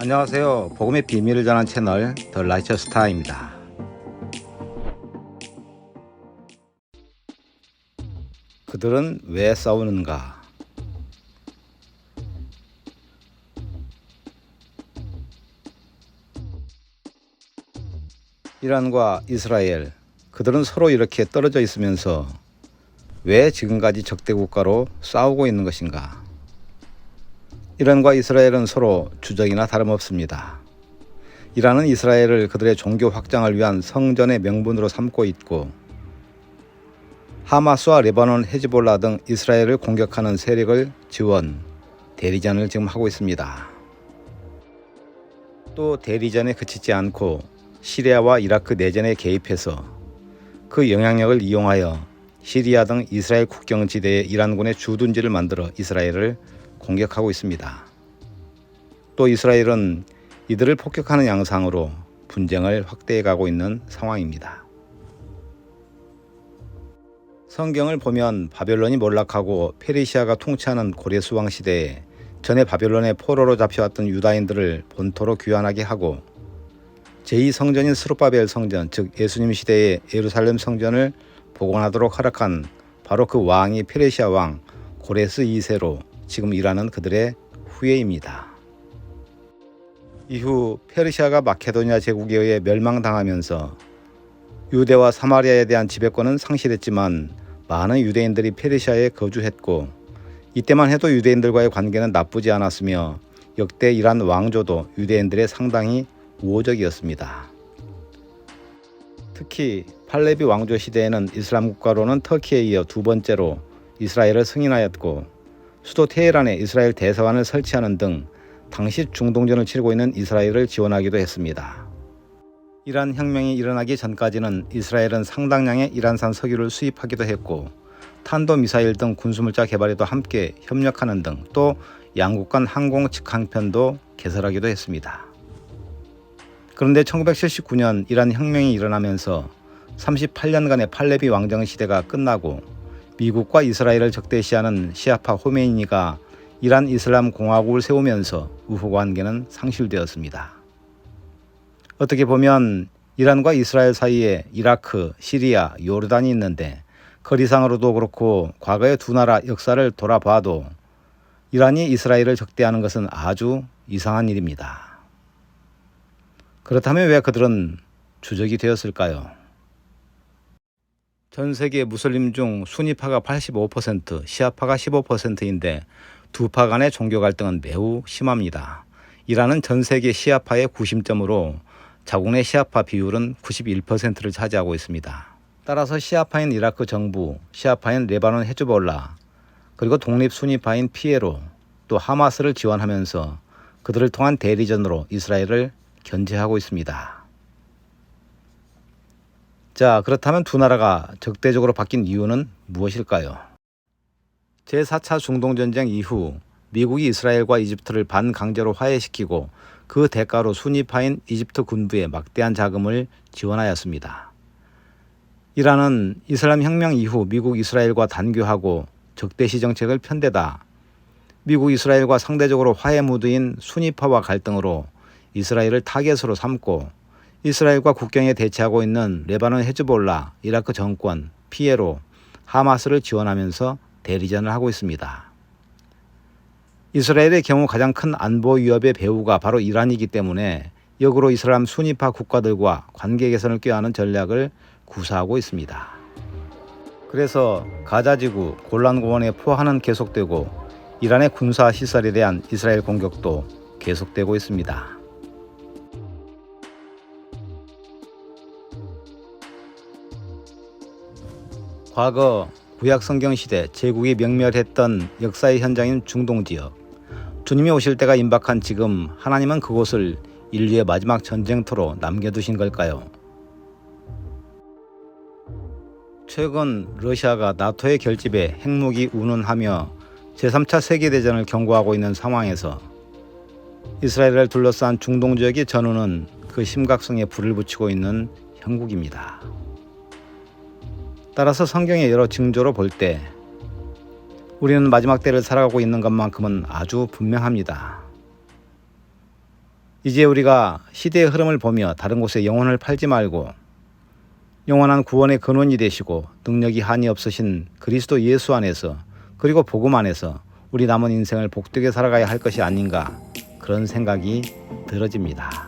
안녕하세요. 복음의 비밀을 전한 채널 더 라이처 스타입니다. 그들은 왜 싸우는가? 이란과 이스라엘 그들은 서로 이렇게 떨어져 있으면서 왜 지금까지 적대 국가로 싸우고 있는 것인가? 이란과 이스라엘은 서로 주적이나 다름없습니다. 이란은 이스라엘을 그들의 종교 확장을 위한 성전의 명분으로 삼고 있고 하마스와 레바논 헤즈볼라 등 이스라엘을 공격하는 세력을 지원, 대리전을 지금 하고 있습니다. 또 대리전에 그치지 않고 시리아와 이라크 내전에 개입해서 그 영향력을 이용하여 시리아 등 이스라엘 국경 지대에 이란군의 주둔지를 만들어 이스라엘을 공격하고 있습니다. 또 이스라엘은 이들을 폭격하는 양상으로 분쟁을 확대해 가고 있는 상황입니다. 성경을 보면 바벨론이 몰락하고 페르시아가 통치하는 고레 수왕 시대에 전에 바벨론의 포로로 잡혀왔던 유다인들을 본토로 귀환하게 하고 제2 성전인 스룹바벨 성전 즉 예수님 시대의 예루살렘 성전을 복원하도록 허락한 바로 그 왕이 페르시아 왕 고레스 2세로 지금 일하는 그들의 후예입니다. 이후 페르시아가 마케도니아 제국에 의해 멸망당하면서 유대와 사마리아에 대한 지배권은 상실했지만 많은 유대인들이 페르시아에 거주했고 이때만 해도 유대인들과의 관계는 나쁘지 않았으며 역대 이란 왕조도 유대인들의 상당히 우호적이었습니다. 특히 팔레비 왕조 시대에는 이슬람 국가로는 터키에 이어 두 번째로 이스라엘을 승인하였고 수도 테헤란에 이스라엘 대사관을 설치하는 등 당시 중동전을 치르고 있는 이스라엘을 지원하기도 했습니다. 이란 혁명이 일어나기 전까지는 이스라엘은 상당량의 이란산 석유를 수입하기도 했고 탄도 미사일 등 군수물자 개발에도 함께 협력하는 등 또 양국 간 항공 직항편도 개설하기도 했습니다. 그런데 1979년 이란 혁명이 일어나면서 38년간의 팔레비 왕정 시대가 끝나고 미국과 이스라엘을 적대시하는 시아파 호메이니가 이란 이슬람 공화국을 세우면서 우호 관계는 상실되었습니다. 어떻게 보면 이란과 이스라엘 사이에 이라크, 시리아, 요르단이 있는데 거리상으로도 그렇고 과거의 두 나라 역사를 돌아봐도 이란이 이스라엘을 적대하는 것은 아주 이상한 일입니다. 그렇다면 왜 그들은 주적이 되었을까요? 전 세계 무슬림 중 순위파가 85%, 시아파가 15%인데 두 파 간의 종교 갈등은 매우 심합니다. 이란은 전 세계 시아파의 구심점으로 자국 내 시아파 비율은 91%를 차지하고 있습니다. 따라서 시아파인 이라크 정부, 시아파인 레바논 헤즈볼라, 그리고 독립 순위파인 피에로, 또 하마스를 지원하면서 그들을 통한 대리전으로 이스라엘을 견제하고 있습니다. 자, 그렇다면 두 나라가 적대적으로 바뀐 이유는 무엇일까요? 제4차 중동전쟁 이후 미국이 이스라엘과 이집트를 반강제로 화해시키고 그 대가로 순위파인 이집트 군부에 막대한 자금을 지원하였습니다. 이란은 이슬람 혁명 이후 미국 이스라엘과 단교하고 적대시 정책을 편대다 미국 이스라엘과 상대적으로 화해 무드인 순위파와 갈등으로 이스라엘을 타겟으로 삼고 이스라엘과 국경에 대치하고 있는 레바논 헤즈볼라, 이라크 정권, 피에로, 하마스를 지원하면서 대리전을 하고 있습니다. 이스라엘의 경우 가장 큰 안보 위협의 배후가 바로 이란이기 때문에 역으로 이슬람 순위파 국가들과 관계 개선을 꾀하는 전략을 구사하고 있습니다. 그래서 가자지구 골란고원의 포화는 계속되고 이란의 군사 시설에 대한 이스라엘 공격도 계속되고 있습니다. 과거 구약 성경 시대 제국이 명멸했던 역사의 현장인 중동 지역. 주님이 오실 때가 임박한 지금 하나님은 그곳을 인류의 마지막 전쟁터로 남겨두신 걸까요? 최근 러시아가 나토의 결집에 핵무기 운운하며 제3차 세계대전을 경고하고 있는 상황에서 이스라엘을 둘러싼 중동 지역의 전후는 그 심각성에 불을 붙이고 있는 형국입니다. 따라서 성경의 여러 징조로 볼 때 우리는 마지막 때를 살아가고 있는 것만큼은 아주 분명합니다. 이제 우리가 시대의 흐름을 보며 다른 곳에 영혼을 팔지 말고 영원한 구원의 근원이 되시고 능력이 한이 없으신 그리스도 예수 안에서 그리고 복음 안에서 우리 남은 인생을 복되게 살아가야 할 것이 아닌가 그런 생각이 들어집니다.